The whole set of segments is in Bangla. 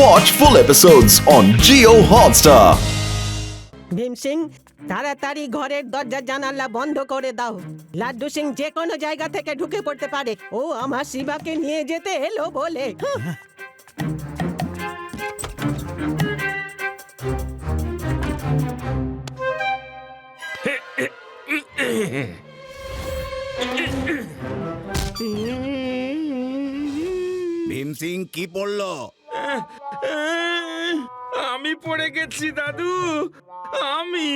Watch full episodes on Geo Hotstar. Bhim Singh তাড়াতাড়ি ঘরের দরজা জানালা বন্ধ করে দাও লাড্ডু সিং যে কোনো জায়গা থেকে ঢুকে পড়তে পারে ও আমার শিবাকে নিয়ে যেতে এলো বলে। ভীম সিং কি পড়ল আমি পড়ে গেছি দাদু। আমি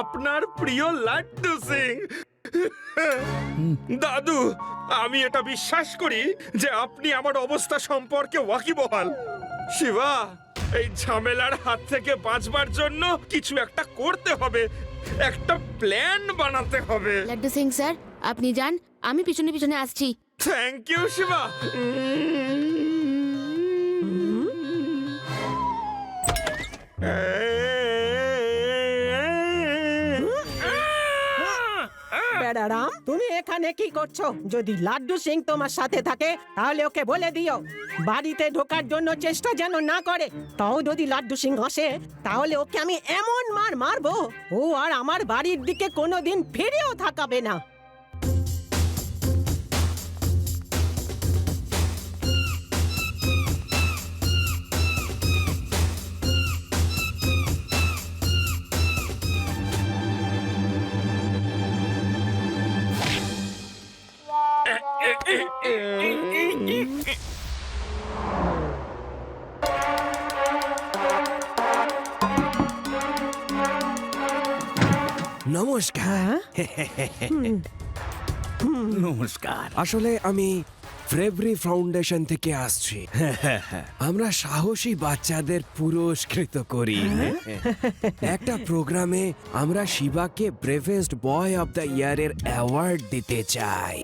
আপনার প্রিয় লাড্ডু সিং। দাদু আমি এটা বিশ্বাস করি যে আপনি আমার অবস্থা সম্পর্কে ওয়াকিবহাল। শিবা এই ঝামেলার হাত থেকে বাঁচবার জন্য কিছু একটা করতে হবে একটা প্ল্যান বানাতে হবে। লাড্ডু সিং স্যার আপনি যান আমি পিছনে পিছনে আসছি। Thank you Shiba. বেড়ারাম, তুমি এখানে কি করছ? যদি লাড্ডু সিং তোমার সাথে থাকে, তাহলে ওকে বলে দিও। বাড়িতে ঢোকার জন্য চেষ্টা যেন না করে। তাও যদি লাড্ডু সিং আসে, তাহলে ওকে আমি এমন মার মারবো। ও আর আমার বাড়ির দিকে কোনোদিন ফিরেও থাকাবে না। নমস্কার নমস্কার। আসলে আমি ফ্রেভরি ফাউন্ডেশন থেকে আসছি। আমরা সাহসী বাচ্চাদের পুরস্কৃত করি। একটা প্রোগ্রামে আমরা শিবাকে ব্রেভেস্ট বয় অফ দ্য ইয়ারের অ্যাওয়ার্ড দিতে চাই।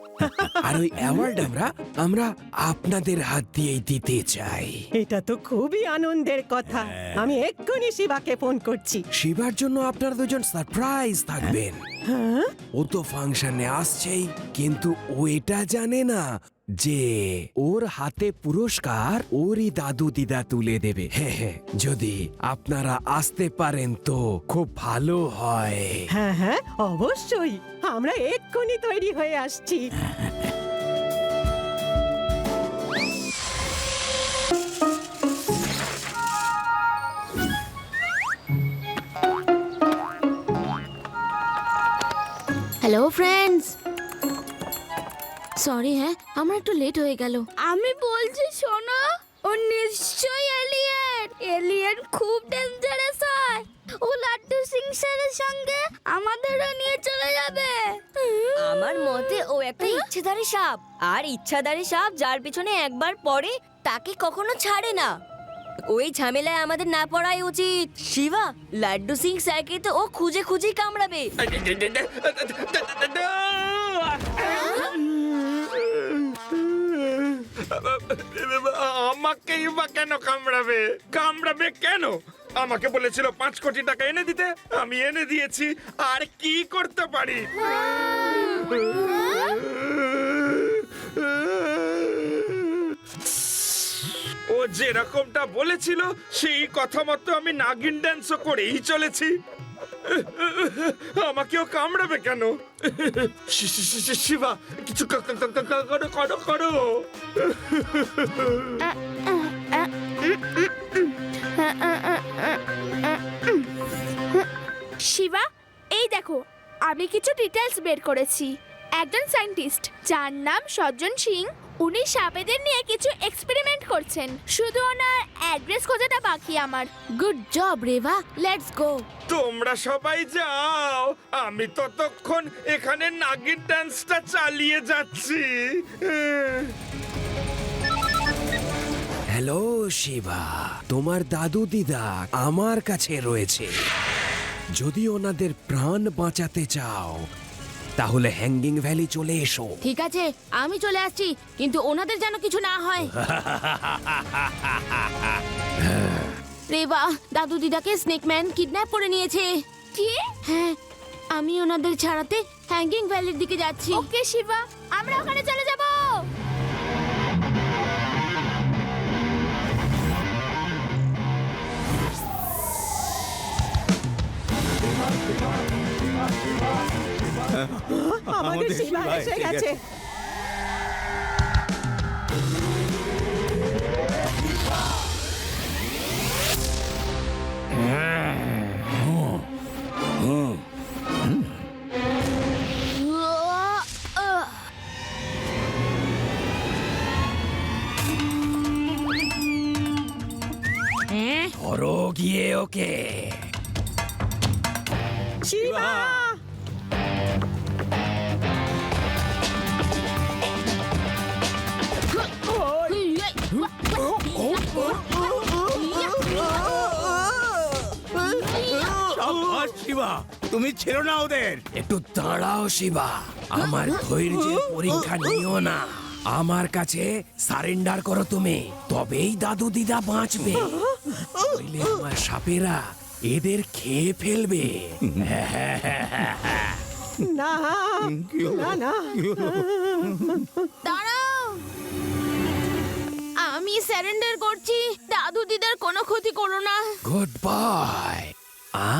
আর ওই অ্যাওয়ার্ড আমরা আমরা আপনাদের হাত দিয়েই দিতে চাই। এটা তো খুবই আনন্দের কথা। আমি এক্ষুনি শিবাকে ফোন করছি। শিবার জন্য আপনারা দুজন সারপ্রাইজ থাকবেন। ও তো ফাংশনে আসছেই কিন্তু ও এটা জানে না যে ওর হাতে পুরস্কার ওরই দাদু দিদা তুলে দেবে। হ্যাঁ হ্যাঁ যদি আপনারা আসতে পারেন তো খুব ভালো হয়। হ্যাঁ হ্যাঁ অবশ্যই। আমরা এক্ষুনি তৈরি হয়ে আসছি। হ্যালো ফ্রেন্ডস সরি হ্যাঁ আমার একটু লেট হয়ে গেল। আমি বলছি শোনো ও নিশ্চয়ই এলিয়েন এলিয়েন খুব ডেঞ্জারাস হয়। ও লাড্ডু সিং স্যারের সঙ্গে আমাদেরও নিয়ে চলে যাবে। আমার মতে ও একটা ইচ্ছেধারী সাপ। আর ইচ্ছাধারী সাপ যার পিছনে একবার পড়ে তাকে কখনো ছাড়ে না। ওই ঝামেলায় আমাদের না পড়াই উচিত। শিবা লাড্ডু সিং স্যারকে তো ও খুঁজে খুঁজেই কামড়াবে। আমাকেই বা কেন কামড়াবে? কামড়াবে কেন? আমাকে বলেছিল পাঁচ কোটি টাকা এনে দিতে আমি এনে দিয়েছি আর কি করতে পারি? যেরকমটা বলেছিল, সেই কথা মতো আমি নাগিন ড্যান্সও করেই চলেছি। আমাকেও কামড়াবে কেন? শিবা, কিছু করো করো করো। শিবা, এই দেখো, আমি কিছু ডিটেলস বের করেছি। একজন সায়েন্টিস্ট যার নাম সজ্জন সিং। উনি সাপেদের নিয়ে কিছু এক্সপেরিমেন্ট করছেন। শুধু ওনার অ্যাড্রেস খোঁজাটা বাকি আমার। Good job Reva let's go তোমরা সবাই যাও। আমি ততক্ষণ এখানে নাগিন ডান্সটা চালিয়ে যাচ্ছি। হ্যালো শিবা তোমার দাদু দিদা আমার কাছে রয়েছে। যদি ওনাদের প্রাণ বাঁচাতে চাও তাহলে হ্যাঙ্গিং ভ্যালি চলে এসো। ঠিক আছে আমি চলে আসছি কিন্তু ওনাদের যেন কিছু না হয়। রেবা দাদু দিদাকে স্নেকম্যান কিডন্যাপ করে নিয়েছে। কি? হ্যাঁ আমি ওনাদের ছাড়াতে হ্যাঙ্গিং ভ্যালির দিকে যাচ্ছি। ওকে শিবা আমরা ওখানে চলে যাব। আমাদের শিবা এসে গেছে। ধরো গিয়ে ওকে। শিবা শিবা তুমি ছেড়ো না ওদের। একটু দাঁড়াও শিবা আমার ধৈর্যের পরীক্ষা নিও না। আমার কাছে সারেন্ডার করো তুমি তবেই দাদু দিদা বাঁচবে। নইলে আমার সাপেরা এদের খেয়ে ফেলবে। না না না। দাঁড়াও। আমি স্যারেন্ডার করছি দাদু দিদার কোনো ক্ষতি করো না। গুড বাই আ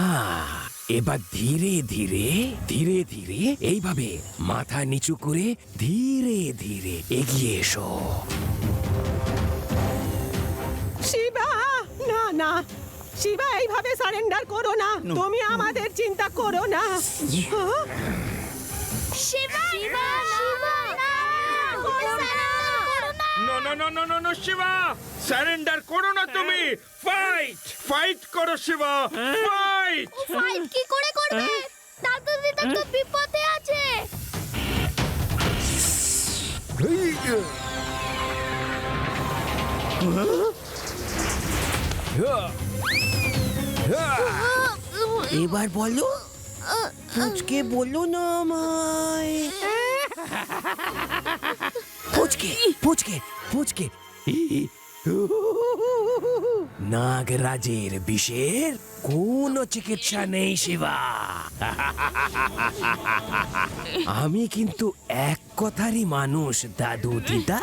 এবার ধীরে ধীরে ধীরে ধীরে এইভাবে মাথা নিচু করে ধীরে ধীরে এগিয়ে এসো। শিবা! না না। শিবা এইভাবে সারেন্ডার করো না। তুমি আমাদের চিন্তা করো না? Shiba! Shiba Shiba! No no no no no no Shiba surrender করো না তুমি! ফাইট ফাইট করো শিবা ফাইট ফাইট কি করে করবে? দিদা তো বিপদে আছে। এবার বলো পুচকে বলো না আমায়। পুচকে পুচকে পুচকে নাগরাজের বিষের কোনো চিকিৎসা নেই শিবা। আমি কিন্তু এক কথারই মানুষ দাদু দিদা।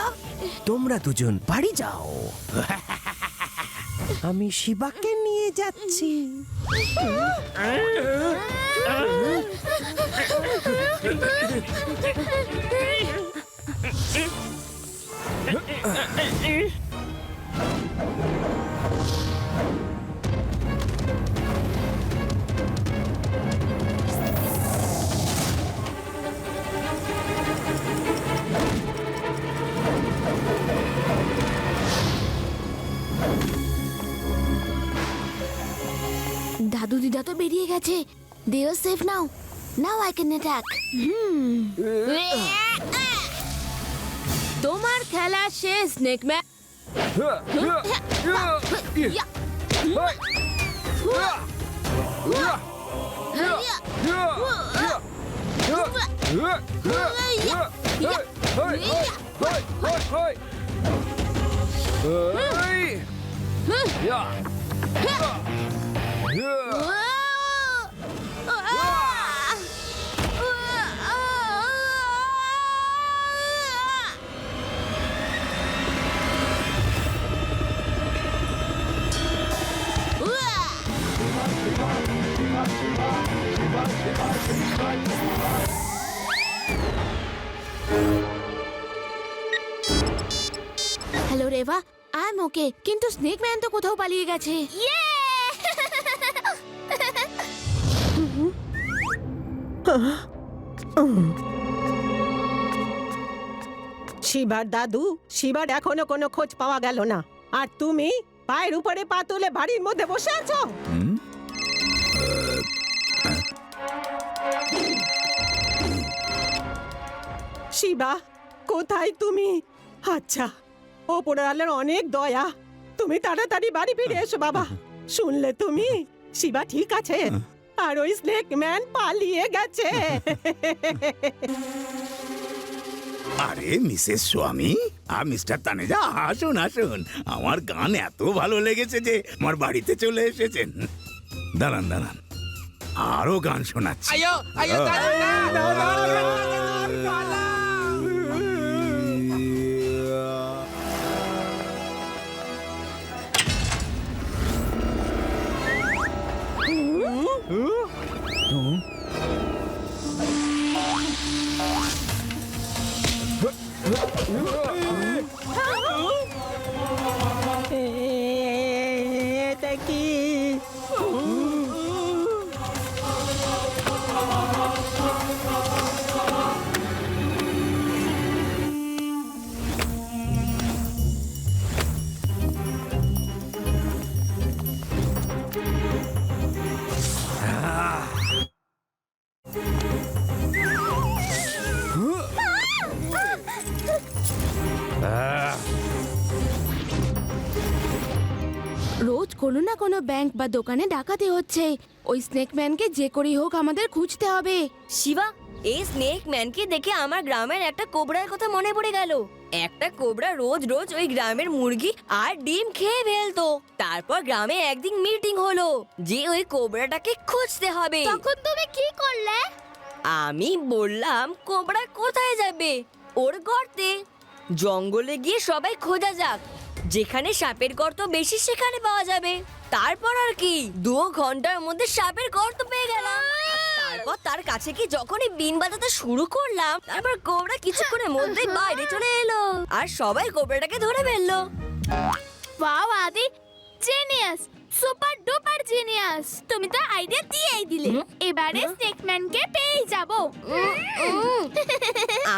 তোমরা দুজন বাড়ি যাও। আমি শিবাকে নিয়ে যাচ্ছি। দাদু দিদা তো বেরিয়ে গেছে। They safe now now I can attack তোমার খেলা শেষ snake man hello Reva I am okay কিন্তু স্নেক ম্যান তো কোথাও পালিয়ে গেছে। শিবার দাদু শিবার এখনও কোনো খোঁজ পাওয়া গেল না। আর তুমি পায়ের উপরে পা তুলে বাড়ির মধ্যে বসে আছো? শিবা, কোথায় তুমি? আচ্ছা ওপরের আলোর অনেক দয়া। তুমি তাড়াতাড়ি বাড়ি ফিরে এসো, বাবা। শুনলে তুমি? শিবা, ঠিক আছে। আর ওই স্নেক ম্যান পালিয়ে গেছে। আরে, মিসেস স্বামী, আর মিস্টার তানেজা, আসুন আসুন। আমার গান এত ভালো লেগেছে যে, আমার বাড়িতে চলে এসেছেন। দাঁড়ান দাঁড়ান। আরও গান শোনাচ্ছি আয়ো আয়ো এটা কি কোনো ব্যাংক বা দোকানে ডাকাতি হচ্ছে। ওই স্নেক ম্যানকে যে করেই হোক আমাদের খুঁজতে হবে। শিবা এই স্নেক ম্যানকে দেখে আমার গ্রামের একটা কোবরার কথা মনে পড়ে গেল। একটা কোবরা রোজ রোজ ওই গ্রামের মুরগি আর ডিম খেয়ে ফেলতো। তারপর গ্রামে একদিন মিটিং হলো যে ওই কোবরাটাকে খুঁজতে হবে। তখন তুমি কি করলে? আমি বললাম কোবরা কোথায় যাবে? ওর গর্তে। জঙ্গলে গিয়ে সবাই খোঁজা যাক। যেখানে সাপের গর্ত বেশি, সেখানে পাওয়া যাবে। তারপর আর কি? দু ঘণ্টার মধ্যে সাপের গর্ত পেয়ে গেলাম। তারপর তার কাছে কি যখনই বিন বাজাতে শুরু করলাম, তারপর কোবরা কিছুক্ষণের মধ্যেই বাইরে চলে এলো। আর সবাই কোবরাটাকে ধরে ফেলল। বাবা আদি। জেনিয়াস। সুপার ডুপার জিনিয়াস তুমি তো আইডিয়া দিয়েই দিলে। এবারে স্নেকম্যানকে পেয়েই যাব।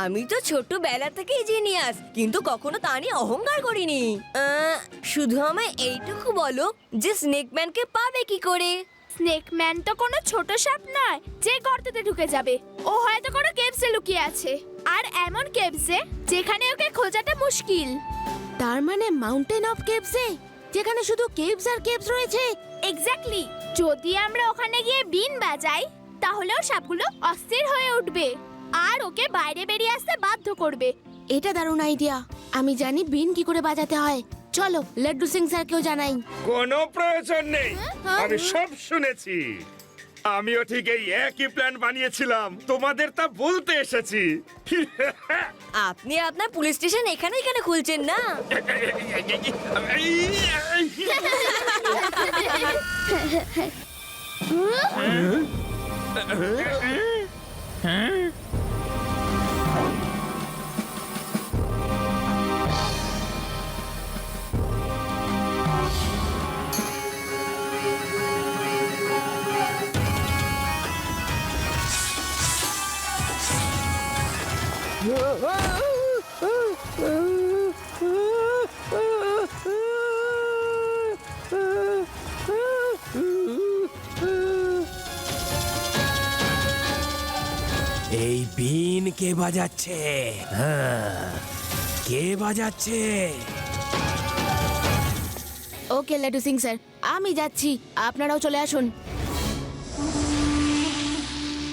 আমি তো ছোটবেলা থেকেই জিনিয়াস কিন্তু কখনো তা নিয়ে অহংকার করিনি। আহ, শুধু আমায় এইটুকু বলো যে স্নেকম্যানকে পাবে কি করে? স্নেকম্যান তো কোনো ছোট সাপ নয় যে গর্ততে ঢুকে যাবে। ও হয়তো কোনো কেভসে লুকিয়ে আছে। আর এমন কেভসে যেখানে ওকে খোঁজাটা মুশকিল। তার মানে মাউন্টেন অফ কেভসে যেখানে শুধু কেভস আর কেভস রয়েছে এক্স্যাক্টলি যদি আমরা ওখানে গিয়ে বিন বাজাই তাহলেও সাপগুলো অস্থির হয়ে উঠবে আর ওকে বাইরে বেরিয়ে আসতে বাধ্য করবে এটা দারুণ আইডিয়া আমি জানি বিন কি করে বাজাতে হয় চলো লাড্ডু সিং স্যারকেও জানাই কোনো প্রয়োজন নেই আমি সব শুনেছি আমিও ঠিক এই একই প্ল্যান বানিয়েছিলাম তোমাদের তা বলতে এসেছি আপনি আপনার পুলিশ স্টেশন এখানে এখানে খুলছেন না এই কে বাজাচ্ছে? হ্যাঁ। কে বাজাচ্ছে? ওকে লাড্ডু সিং স্যার আমি যাচ্ছি। আপনারাও চলে আসুন।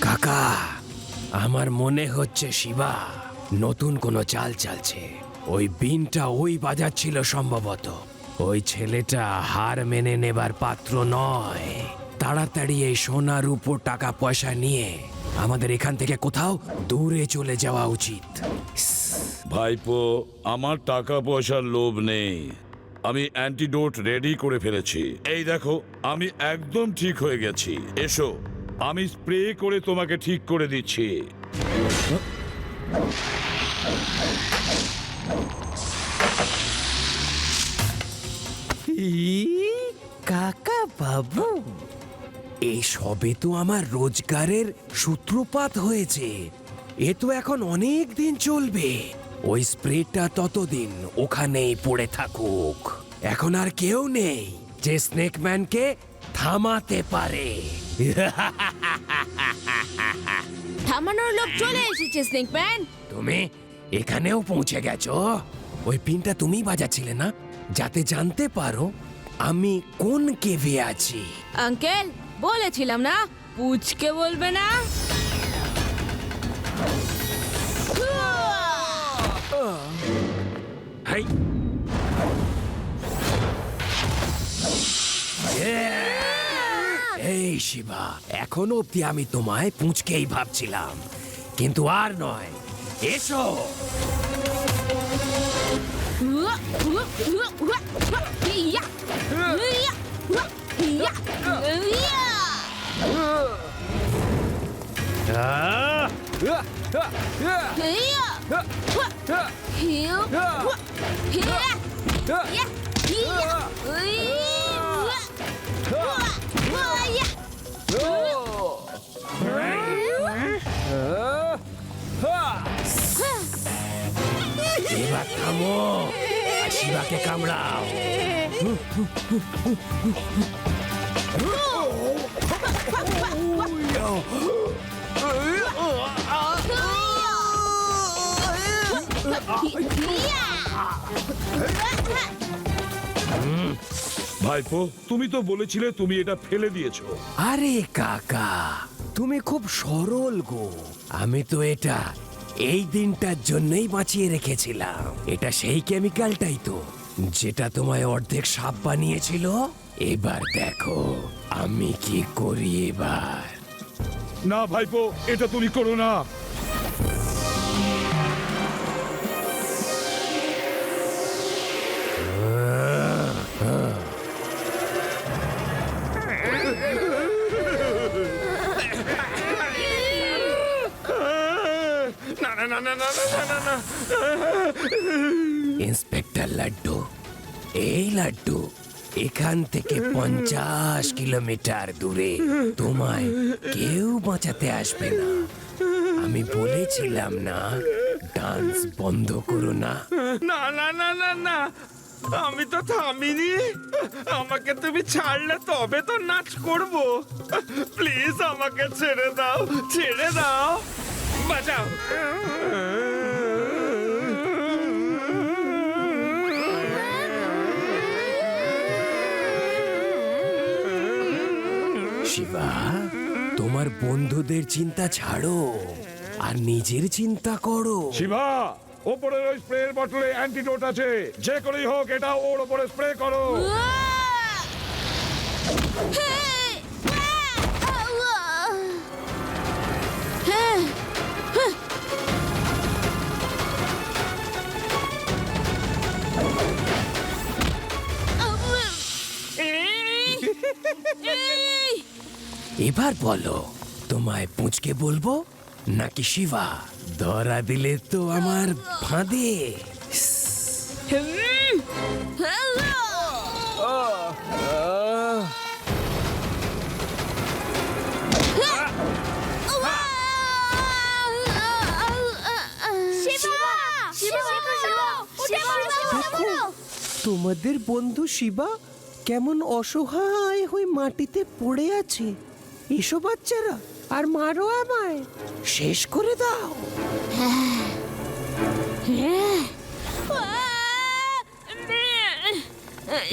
কাকা আমার মনে হচ্ছে শিবা নতুন কোনো চাল চালছে। ওই বিনটা ওই বাজাচ্ছিল সম্ভবত। ওই ছেলেটা হার মেনে নেবার পাত্র নয়। তাড়াতাড়ি এই সোনার উপর টাকা পয়সা নিয়ে আমাদের এখান থেকে কোথাও দূরে চলে যাওয়া উচিত। ভাইপো আমার টাকা পয়সার লোভ নেই। আমি অ্যান্টিডোট রেডি করে ফেলেছি। এই দেখো আমি একদম ঠিক হয়ে গেছি। এসো আমি স্প্রে করে তোমাকে ঠিক করে দিচ্ছি। কাকা বাবু। এই সবে তো আমার রোজগারের সূত্রপাত হয়েছে। এ তো এখন অনেক দিন চলবে। ওই স্প্রেটা ততদিন ওখানেই পড়ে থাকুক। এখন আর কেউ নেই যে স্নেকম্যানকে থামাতে পারে। থামানোর লোক চলে এসেছে স্নেক ম্যান। তুমি এখানেও পৌঁছে গেছো। ওই পিনটা তুমি বাজাচ্ছিলে না? যাতে জানতে পারো আমি কোন কেভে আছি। আঙ্কেল বলেছিলাম না পুচকে বলবে না হাই এই শিবা এখনও অব্দি আমি তোমায় পুঁচকেই ভাবছিলাম কিন্তু আর নয় এসো ইয়া! ইয়া! ইয়া! ইয়া! ああうわうわうわへやわわへやわへややへやういうわうわや今かも足化けカムラ ভাইপো, তুমি তো বলেছিলে তুমি এটা ফেলে দিয়েছ। আরে কাকা, তুমি খুব সরল গো। আমি তো এটা এই দিনটার জন্যই বাঁচিয়ে রেখেছিলাম। এটা সেই কেমিক্যালটাই তো, যেটা তোমায় অর্ধেক সাপ বানিয়েছিল। এবার দেখো। আমি কি করি এবার? না ভাইপো এটা তুমি করো না। ইন্সপেক্টর লাড্ডু এই লাড্ডু এখান থেকে পঞ্চাশ কিলোমিটার দূরে। তোমায় কেউ বাঁচাতে আসবে না। আমি বলেছিলাম না, ডান্স বন্ধ করো না। না না না না না। আমি তো থামিনি। আমাকে তুমি ছাড়লে তবে তো নাচ করব। প্লিজ আমাকে ছেড়ে দাও ছেড়ে দাও। বাঁচাও। শিবা তোমার বন্ধুদের চিন্তা ছাড়ো আর নিজের চিন্তা করো। শিবা ওপরের ওই স্প্রে বটলে অ্যান্টিডোট আছে। যে করেই হোক এটা ওর ওপরে স্প্রে করো। বলো তোমায় পুঁচকে বলব নাকি শিবা? ধরা দিলে তো আমার ফাঁদে। তোমাদের বন্ধু শিবা কেমন অসহায় হয়ে মাটিতে পড়ে আছে। এসো বাচ্চারা আর মারো আমায়। শেষ করে দাও।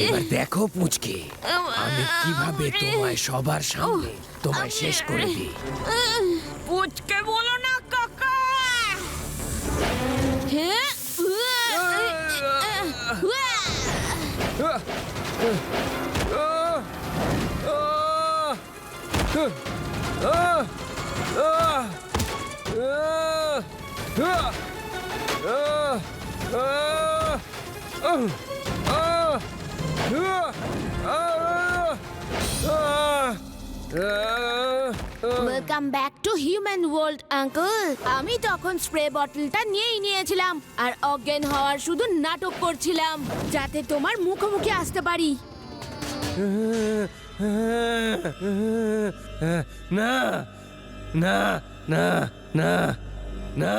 এবার দেখো পুচকে আমি কীভাবে তোমায় সবার সামনে তোমায় শেষ করে দিই। পুচকে বলো না কাকা। ব্যাক টু হিউম্যান ওয়ার্ল্ড আমি তখন স্প্রে বটলটা নিয়েই নিয়েছিলাম, আর অজ্ঞান হওয়ার শুধু নাটক করছিলাম, যাতে তোমার মুখোমুখি আসতে পারি। না না না না না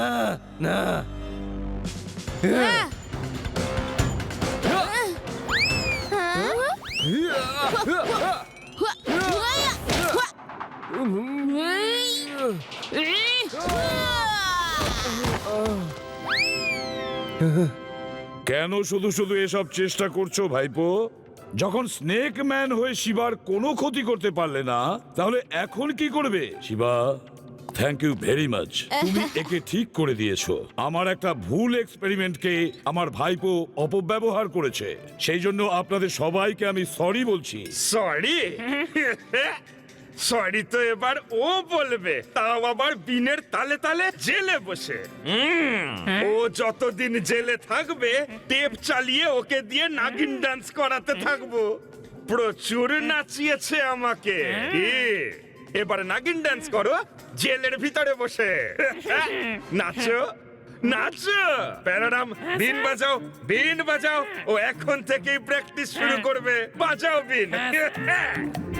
না। কেন শুধু শুধু এসব চেষ্টা করছ ভাইপো যখন স্নেক ম্যান হয়ে শিবার কোনো ক্ষতি করতে পারলে না তাহলে এখন কি করবে? Shiba thank you very much তুমি একে ঠিক করে দিয়েছ। আমার একটা ভুল এক্সপেরিমেন্টকে আমার ভাইপো অপব্যবহার করেছে। সেই জন্য আপনাদের সবাইকে আমি সরি বলছি। সরি সরি তো এবার ও বলবে। তাও আবার বিনের তালে তালে জেলে বসে। হুম, ও যতদিন জেলে থাকবে টেপ চালিয়ে ওকে দিয়ে নাগিন ডান্স করাতে থাকব। প্রচুর নাচিয়েছে আমাকে। কি? এবার নাগিন ডান্স করো জেলের ভিতরে বসে। নাচো নাচো। প্যারাডাম বিন বাজাও বিন বাজাও। ও এখন থেকেই প্র্যাকটিস শুরু করবে। বাজাও বিন।